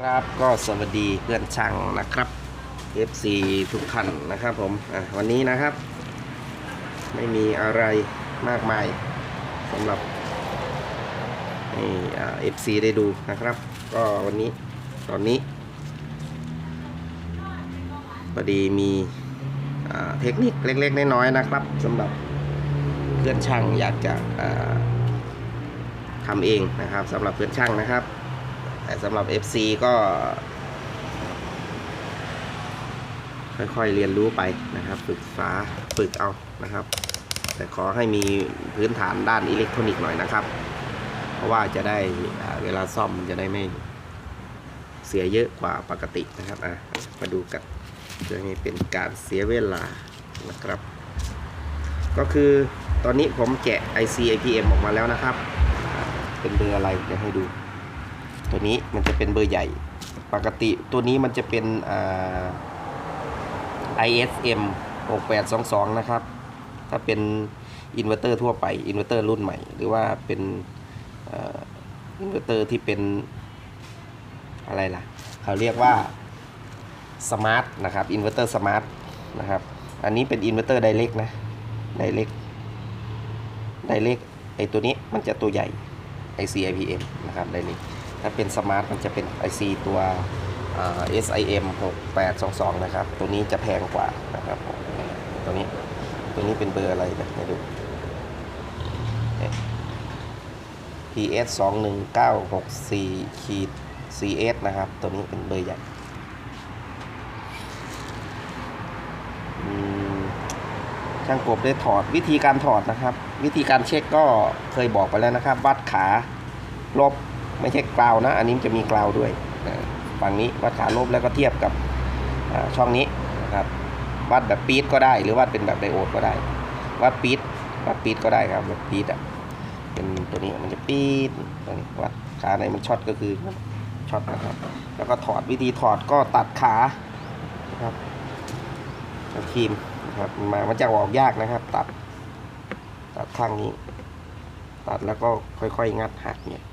ครับก็สวัสดีเพื่อนช่างนะครับ FC ทุกท่านนะครับผมวันนี้นะครับ ไม่มีอะไรมากมายสำหรับให้อ่า FC ได้ดูนะครับ ก็วันนี้ตอนนี้พอดีมีเทคนิคเล็กๆน้อยๆนะครับสำหรับเพื่อนช่างอยากจะอ่าทำเองนะครับสำหรับเพื่อนช่างนะครับ แต่สำหรับ FC ก็ ค่อยๆเรียนรู้ไปนะครับ ฝึกฝาฝึกเอานะครับ แต่ขอให้มีพื้นฐานด้านอิเล็กทรอนิกส์หน่อยนะครับ เพราะว่าจะได้เวลาซ่อมจะได้ไม่เสียเยอะกว่าปกตินะครับอะมาดูกันเพื่อให้เป็นการเสียเวลานะครับ ก็คือตอนนี้ผมแกะ IC IPM ออกมาแล้วนะครับ เป็นเบอร์อะไรเดี๋ยวให้ดู ตัวนี้มันจะเป็นเบอร์ใหญ่ ปกติตัวนี้มันจะเป็น ISM 6822 นะครับ ถ้าเป็นอินเวอร์เตอร์ทั่วไป อินเวอร์เตอร์รุ่นใหม่ หรือว่าเป็นอินเวอร์เตอร์ที่เป็นอะไรล่ะ เขาเรียกว่าสมาร์ทนะครับอินเวอร์เตอร์สมาร์ทนะครับ อันนี้เป็นอินเวอร์เตอร์ไดเรกนะไดเรกไดเรกไอตัวนี้มันจะตัวใหญ่ IC IPM นะครับไดเรก ถ้าเป็นสมาร์ทมันจะเป็น IC ตัว SIM 6822 นะครับ ตัวนี้จะแพงกว่านะครับผมตัวนี้ตัวนี้เป็นเบอร์อะไรนะมาดูเนี่ย PS 21964ขีด CS นะครับ ตัวนี้เป็นเบอร์ใหญ่ช่างกบได้ถอดวิธีการถอดนะครับ วิธีการเช็คก็เคยบอกไปแล้วนะครับ วัดขาลบ ไม่ใช่กราวนะ อันนี้จะมีกราวด้วยฝั่งนี้วัดขาลบแล้วก็เทียบกับช่องนี้นะครับวัดแบบปี๊ดก็ได้ หรือวัดเป็นแบบไดโอดก็ได้ วัดปี๊ดวัดปี๊ดก็ได้ครับแบบปี๊ดอะเป็นตัวนี้มันจะปี๊ดตัวนี้วัดขาไหนมันช็อตก็คือช็อตนะครับ แล้วก็ถอดวิธีถอดก็ตัดขานะครับเอาครีมนะครับมามันจะออกยากนะครับ ตัดตัดข้างนี้ ตัดแล้วก็ค่อยๆ งัดหักเนี่ย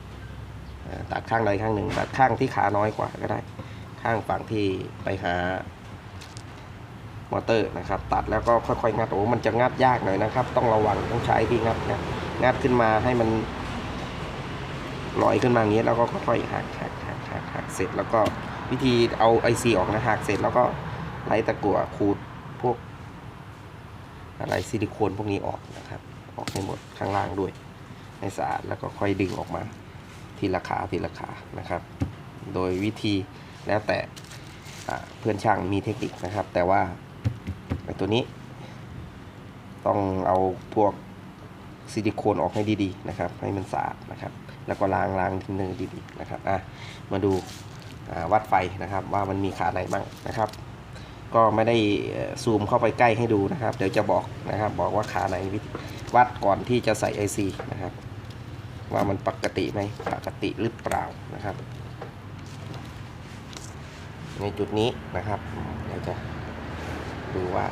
ตัดข้างใดข้างหนึ่งตัดข้างที่ขาน้อยกว่าก็ได้ ข้างฝั่งที่ไปหามอเตอร์นะครับ ตัดแล้วก็ค่อยๆงัดโอ้มันจะงัดยากหน่อยนะครับ ต้องระวังต้องใช้ที่งัดนะงัดขึ้นมาให้มันลอยขึ้นมาอย่างนี้แล้วก็ค่อยๆหักหักหักหักหักเสร็จแล้วก็วิธีเอาไอซีออกนะหักเสร็จแล้วก็ไล่ตะกั่วขูดพวก อะไรซิลิโคนพวกนี้ออกนะครับ ออกให้หมดข้างล่างด้วย ให้สะอาดแล้วก็ค่อยดึงออกมา ทีละขาทีละขานะครับ โดยวิธีแล้วแต่เพื่อนช่างมีเทคนิคนะครับ แต่ว่าไอตัวนี้ ต้องเอาพวกซิลิโคนออกให้ดีๆนะครับ ให้มันสะอาดนะครับ แล้วก็ล้างล้างทิ้งเนื้อดีๆนะครับอะมาดูวัดไฟนะครับ ว่ามันมีขาไหนบ้างนะครับ ก็ไม่ได้ซูมเข้าไปใกล้ให้ดูนะครับ เดี๋ยวจะบอกนะครับ บอกว่าขาไหนวัดก่อนที่จะใส่ IC นะครับ ว่ามันปกติไหมปกติหรือเปล่านะครับ ในจุดนี้นะครับเดี๋ยวจะดูว่า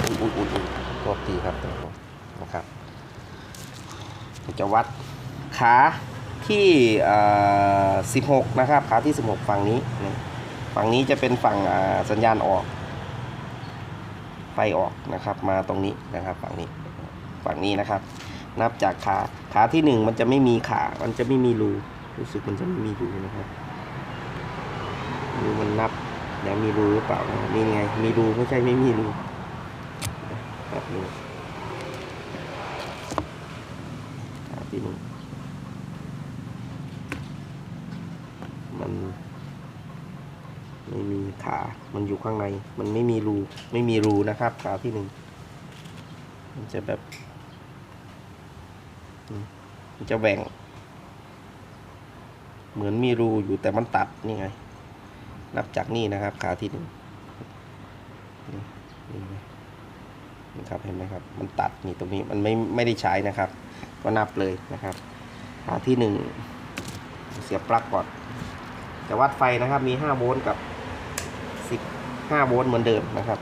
อุ้ยอุ้ยอุ้ยอุ้ยโทษทีครับนะครับจะวัดขาที่เอ่อ16 นะครับ ขาที่ 16 ฝั่งนี้นะ ฝั่งนี้จะเป็นฝั่งสัญญาณออก ไฟออกนะครับ มาตรงนี้นะครับ ฝั่งนี้ฝั่งนี้นะครับ นับจากขาขาที่หนึ่งมันจะไม่มีขา มันจะไม่มีรูรู้สึกมันจะไม่มีรูนะครับรูมันนับแล้วมีรูหรือเปล่านี่ไง มีรูไม่ใช่ไม่มีรูครับนี่ขาที่หนึ่ง ไม่มีขา มันอยู่ข้างใน มันไม่มีรู ไม่มีรูนะครับ ขาที่หนึ่ง มันจะแบบ มันจะแหว่ง เหมือนมีรูอยู่แต่มันตัดนี่ไง นับจากนี่นะครับ ขาที่หนึ่งนี่นะนะครับ เห็นไหมครับ มันตัดนี่ตรงนี้ มันไม่ ไม่ได้ใช้นะครับ ก็นับเลยนะครับ ขาที่หนึ่ง เสียบปลั๊กก่อนจะวัดไฟนะครับมีห้าโวลต์กับ สิบห้าโวลต์เหมือนเดิมนะครับ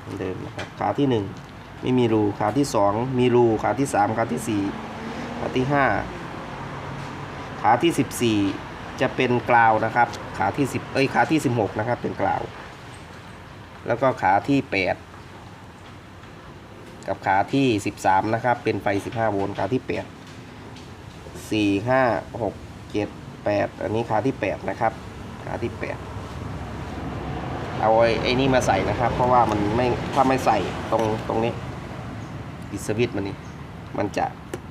เหมือนเดิมนะครับ ขาที่หนึ่งไม่มีรู ขาที่สองมีรู ขาที่สามขาที่สี่ขาที่ห้าขาที่สิบสี่จะเป็นกราวนะครับ ขาที่สิบเอ้ย ขาที่สิบหกนะครับ เป็นกราว แล้วก็ขาที่แปดกับขาที่สิบสามนะครับ เป็นไฟสิบห้าโวลต์ ขาที่แปดสี่ห้าหกเจ็ดแปดอันนี้ขาที่แปดนะครับ ขาที่แปด เอาไอ้ไอ้นี่มาใส่นะครับ เพราะว่ามันไม่ถ้าไม่ใส่ตรงตรงนี้ปิสวิตมันนี่มันจะ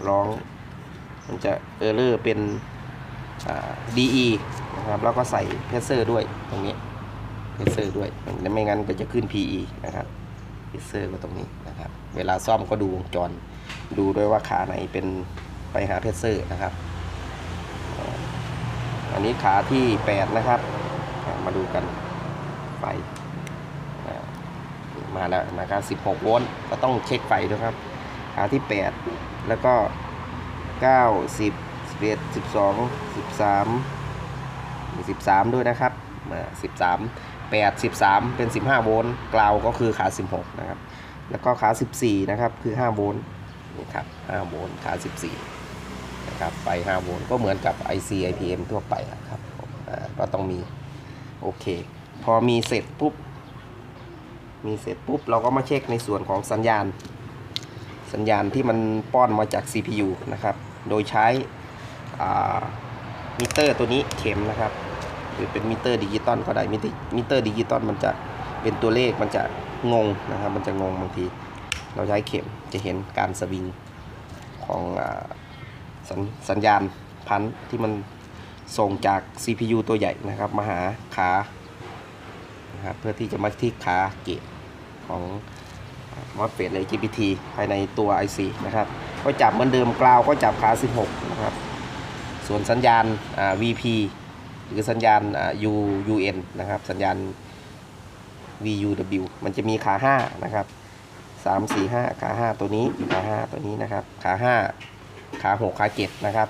ร้อง มันจะเออร์เลอร์เป็นอ่า DE นะครับแล้วก็ใส่เพรสเซอร์ด้วยตรงนี้เพรสเซอร์ด้วยไม่งั้นก็จะขึ้น PE นะครับเพรสเซอร์ก็ตรงนี้นะครับ เวลาซ่อมก็ดูวงจร ดูด้วยว่าขาไหนเป็นไปหาเพรสเซอร์นะครับ อันนี้ขาที่ 8 นะครับ มาดูกัน ไฟมาแล้วนะครับ 16 โวลต์ก็ต้องเช็คไฟด้วยครับขาที่ 8 แล้วก็ 9 10 11 12 13มี13 ด้วยนะครับมา13 8 13 เป็น 15 โวลต์กราวก็คือขา 16 นะครับ แล้วก็ขา 14 นะครับ คือ 5 โวลต์นี่ครับ 5 โวลต์ขา 14 นะครับ ไฟ 5 โวลต์ก็เหมือนกับ IC IPM ทั่วไปนะครับก็ต้องมี โอเค พอมีเสร็จปุ๊บ มีเสร็จปุ๊บ เราก็มาเช็คในส่วนของสัญญาณ สัญญาณที่มันป้อนมาจาก CPU นะครับ โดยใช้มิเตอร์ตัวนี้เข็มนะครับ หรือเป็นมิเตอร์ดิจิตอลก็ได้มิเตอร์ดิจิตอลมันจะเป็นตัวเลขมันจะงงนะครับ มันจะงงบางที เราใช้เข็มจะเห็นการสวิงของอสสัญญาณพันธุ์ที่มันส่งจาก CPU ตัวใหญ่นะครับ มาหาขา นะครับเพื่อที่จะมาที่ขาเกตของมอสเฟตเลย GPT ภายในตัว IC นะครับก็จับเหมือนเดิมกราวก็จับขา 16 นะครับ ส่วนสัญญาณ VP หรือสัญญาณ U UN นะครับ สัญญาณ VUW มันจะมีขา 5 นะครับ 3 4 5 ขา 5 ตัวนี้ขา 5 ตัวนี้นะครับ ขา 5 ขา 6 ขา 7 นะครับ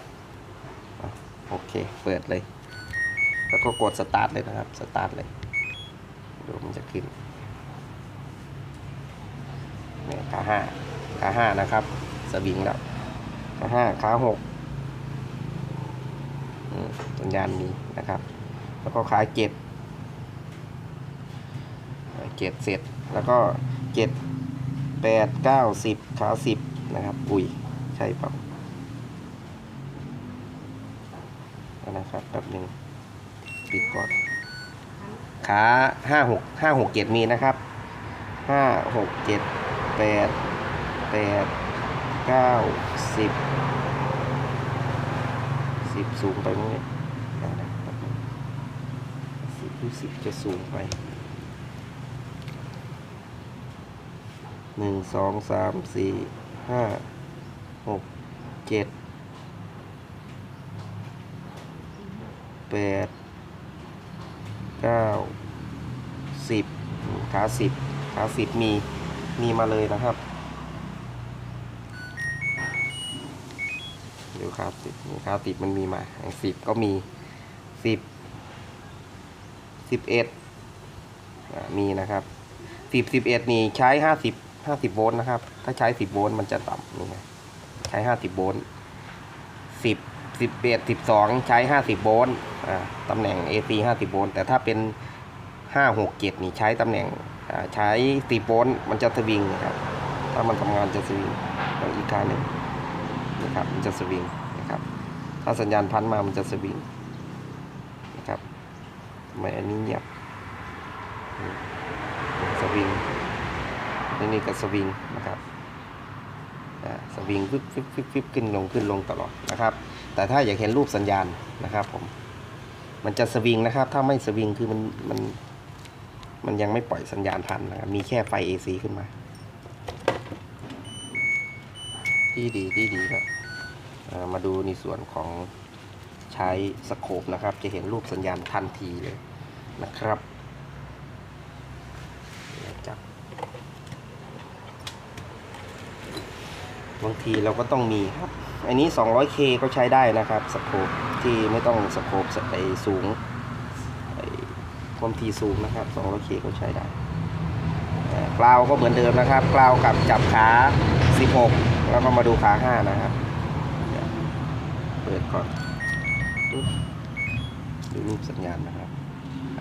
โอเค เปิดเลย แล้วก็กดสตาร์ทเลยนะครับ สตาร์ทเลย ดูมันจะขึ้นเนี่ยขาห้าขาห้านะครับ สวิงแล้วขาห้าขาหกอืมสัญญาณนี้นะครับ แล้วก็ขาเจ็ดขาเจ็ดเสร็จแล้วก็เจ็ดแปดเก้าสิบขาสิบนะครับ อุ้ย ใช่เปล่านะครับแป๊บหนึ่งปิดก่อน ขาห้าหกห้าหกเจ็ดมีนะครับห้าหกเจ็ดแปดแปดเก้าสิบสิบสูงไปไหมเนี่ยได้ได้แป๊บนึงสิบรู้สิบจะสูงไปหนึ่งสองสามสี่ห้าหกเจ็ดแปดเก้า สิบขาสิบขาสิบมีมีมาเลยนะครับเดี๋ยวขาสิบนี่ขาสิบมันมีมาสิบก็มีสิบสิบเอ็ดมีนะครับสิบสิบเอ็ดนี่ใช้ห้าสิบห้าสิบโวลต์นะครับ ถ้าใช้สิบโวลต์มันจะต่ำนี่ไงใช้ห้าสิบโวลต์สิบสิบเอ็ดสิบสองใช้ห้าสิบโวลต์อ่าตำแหน่ง AC ห้าสิบโวลต์แต่ถ้าเป็น ห้าหกเจ็ดนี่ใช้ตำแหน่งใช้สิบโวลต์มันจะสวิงนะครับ ถ้ามันทำงานจะสวิงอีกการหนึ่งนะครับมันจะสวิงนะครับ ถ้าสัญญาณพันมามันจะสวิงนะครับทำไมอันนี้เงียบสวิงนี่นี่ก็สวิงนะครับสวิงฟึบฟึบฟึบฟึบขึ้นลงขึ้นลงตลอดนะครับ แต่ถ้าอยากเห็นรูปสัญญาณนะครับผมมันจะสวิงนะครับ ถ้าไม่สวิงคือมันมัน มันยังไม่ปล่อยสัญญาณพันนะครับมีแค่ไฟ AC ขึ้นมา ที่ดีที่ดีครับมาดูในส่วนของใช้สโคปนะครับ จะเห็นรูปสัญญาณทันทีเลยนะครับจับบางทีเราก็ต้องมีครับ อันนี้ 200K ก็ใช้ได้นะครับสโคปที่ไม่ต้องสโคปไอสูง ความถี่สูงนะครับ 200K ก็ใช้ได้อ่ากราวก็เหมือนเดิมนะครับกราวกับจับขา 16 แล้วก็มาดูขา 5 นะครับ เปิดก่อนดูรูปสัญญาณนะครับ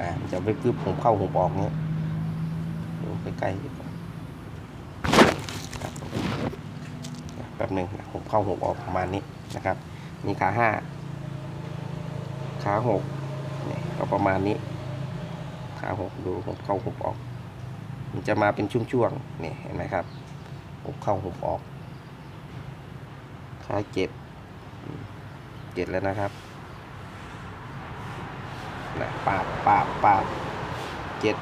อ่าจะไปปึ๊บผมเข้าผมออกเนี้ยดูใกล้ๆดีกว่าครับผมแป๊บหนึ่งผมเข้าผมออกประมาณนี้นะครับ มีขา5ขา6เนี่ยก็ประมาณนี้ ขาหกดูผมเข้าผมออก มันจะมาเป็นช่วงๆนี่เห็นไหมครับผมเข้าผมออกขาเจ็ดเจ็ดแล้วนะครับนะปาบปาบปาบเจ็ด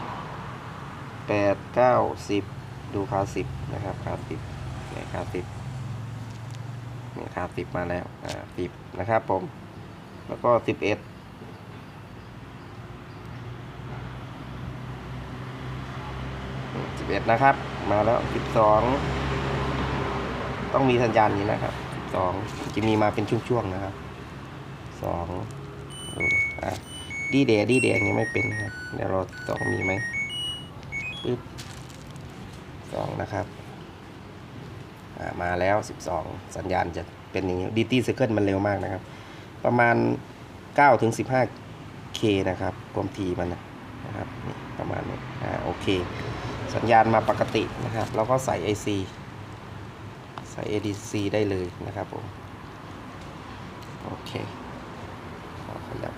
แปดเก้าสิบดูขาสิบนะครับขาสิบเนี่ยขาสิบเนี่ยขาสิบมาแล้วอ่าสิบนะครับผม แล้วก็สิบเอ็ด สิบเอ็ดนะครับ มาแล้วสิบสองต้องมีสัญญาณนี้นะครับสิบสองจะมีมาเป็นช่วงๆนะครับสองดูอะดีเดย์ดีเดย์ยังไม่เป็นนะครับเดี๋ยวเราสองมีไหมปึ๊บสองนะครับอ่ามาแล้วสิบสองสัญญาณจะเป็นอย่างนี้ดีตี้เซ c เคิลมันเร็วมากนะครับ ประมาณเก้าถึงสิบห้าเคนะครับ ความถี่มันนะนะครับ นี่ประมาณนี้อ่าโอเค สัญญาณมาปกตินะครับ แล้วก็ใส่ IC ใส่ ADC ได้เลยนะครับผม โอเคขอขยับ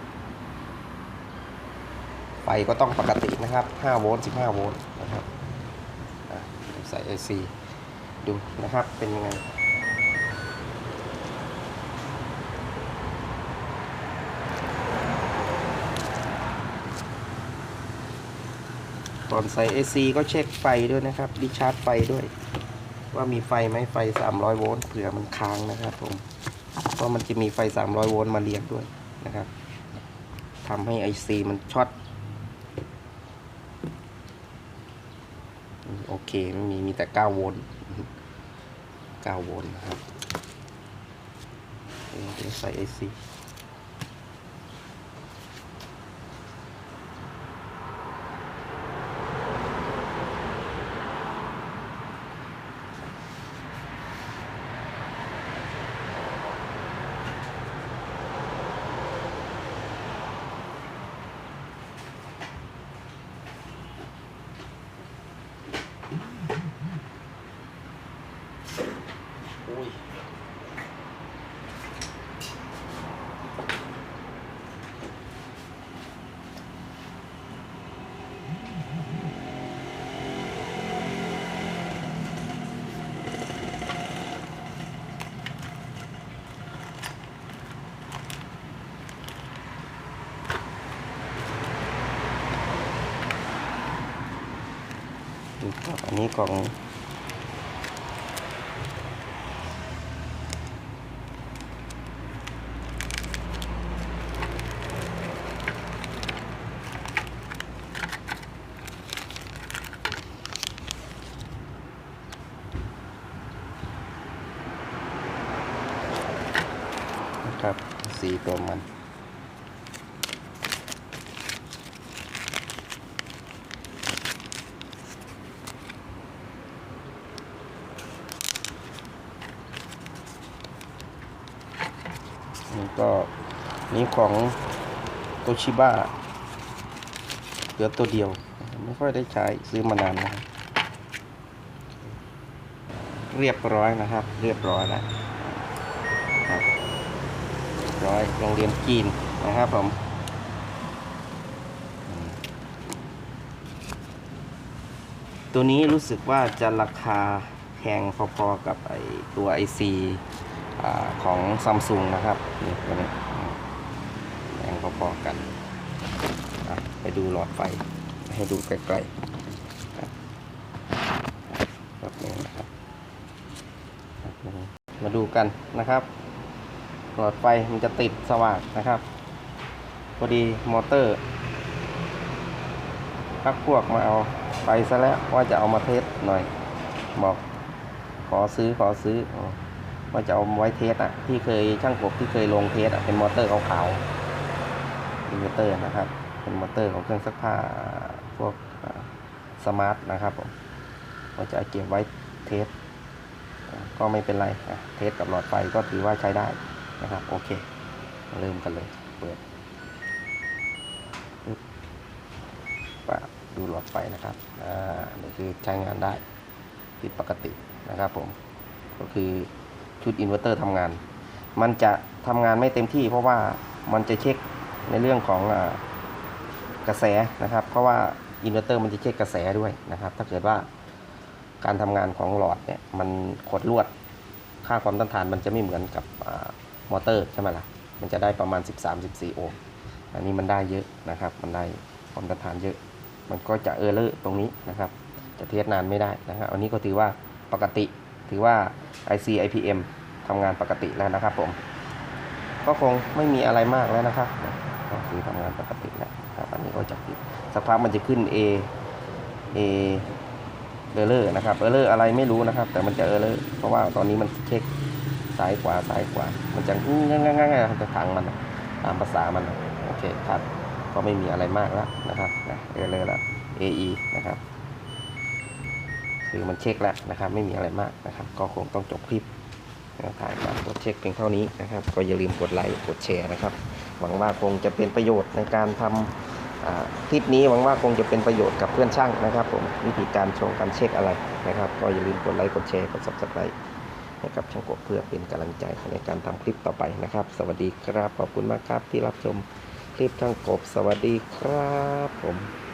ไฟก็ต้องปกตินะครับ 5 โวลต์ 15 โวลต์นะครับใส่ IC ดูนะครับ เป็นยังไง ก่อนใส่ AC ก็เช็คไฟด้วยนะครับดิชาร์จไฟด้วย ว่ามีไฟไหมไฟ 300 โวลต์เผื่อมันค้างนะครับผมเพราะมันจะมีไฟ 300 โวลต์มาเรียกด้วยนะครับทำให้ IC มันช็อตโอเคไม่มีมีแต่ 9 โวลต์ 9 โวลต์นะครับเดี๋ยวใส่ IC อันนี้ของนะครับสีตัวมันก็ นี่ของโตชิบ้าเหลือตัวเดียว ไม่ค่อยได้ใช้ซื้อมานานนะครับเรียบร้อยนะครับ เรียบร้อยแล้วครับร้อยโรงเรียนจีนนะครับผมตัวนี้รู้สึกว่าจะราคาแพงพอๆกับไอตัว IC อ่าของซัมซุงนะครับนี่ตัวนี้ กันไปดูหลอดไฟให้ดูใกล้ๆครับแบบนี้นะครับมาดูกันนะครับ หลอดไฟมันจะติดสว่างนะครับพอดีมอเตอร์พักพวกมาเอาไปซะแล้วว่าจะเอามาเทสหน่อยบอกขอซื้อขอซื้ออ๋อว่าจะเอาไว้เทสอะที่เคยช่างกบที่เคยลงเทสอะเป็นมอเตอร์ขาวๆ เป็นมอเตอร์นะครับ เป็นมอเตอร์ของเครื่องซักผ้าพวกสมาร์ทนะครับผมว่าจะเก็บไว้เทสก็ไม่เป็นไรอะเทสกับหลอดไฟก็ถือว่าใช้ได้นะครับ โอเคเริ่มกันเลยเปิดปึ๊บปะดูหลอดไฟนะครับ อ่านี่คือใช้งานได้ผิดปกตินะครับผม ก็คือชุดอินเวอร์เตอร์ทำงาน มันจะทำงานไม่เต็มที่เพราะว่ามันจะเช็ค ในเรื่องของอกระแสนะครับ เพราะว่าอินเวอร์เตอร์มันจะเช็คกระแสด้วยนะครับ ถ้าเกิดว่าการทำงานของหลอดเนี่ยมันขดลวดค่าความต้านทานมันจะไม่เหมือนกับอมอเตอร์ใช่ไหมล่ะ มันจะได้ประมาณ 13-14 โอห์มอันนี้มันได้เยอะนะครับ มันได้ความต้านทานเยอะ มันก็จะเออร์เลอร์ตรงนี้นะครับ จะเทสนานไม่ได้นะครับ อันนี้ก็ถือว่าปกติ ถือว่า IC IPM ทำงานปกติแล้วนะครับผม ก็คงไม่มีอะไรมากแล้วนะครับ คือทำงานปกติแล้วครับอันนี้ก็จะปิดสักพักมันจะขึ้น A A เออร์เลอร์นะครับเออร์เลอร์อะไรไม่รู้นะครับ แต่มันจะเออร์เลอร์เพราะว่าตอนนี้มันเช็คซ้ายขวาซ้ายขวา มันจะง่ายง่ายง่ายจะถังมันตามภาษามันโอเคครับก็ไม่มีอะไรมากแล้วนะครับนะเออร์เลอร์แล้ว AE นะครับคือมันเช็คแล้วนะครับ ไม่มีอะไรมากนะครับ ก็คงต้องจบคลิปถ่ายมากดเช็คเพียงเท่านี้นะครับ ก็อย่าลืมกดไลค์กดแชร์นะครับ หวังว่าคงจะเป็นประโยชน์ในการทำอ่าคลิปนี้หวังว่าคงจะเป็นประโยชน์กับเพื่อนช่างนะครับผมวิธีการชงการเช็คอะไรนะครับ ก็อย่าลืมกดไลค์กดแชร์กด subscribe ให้กับช่างกบเพื่อเป็นกำลังใจในการทำคลิปต่อไปนะครับ สวัสดีครับขอบคุณมากครับที่รับชมคลิปช่างกบสวัสดีครับผม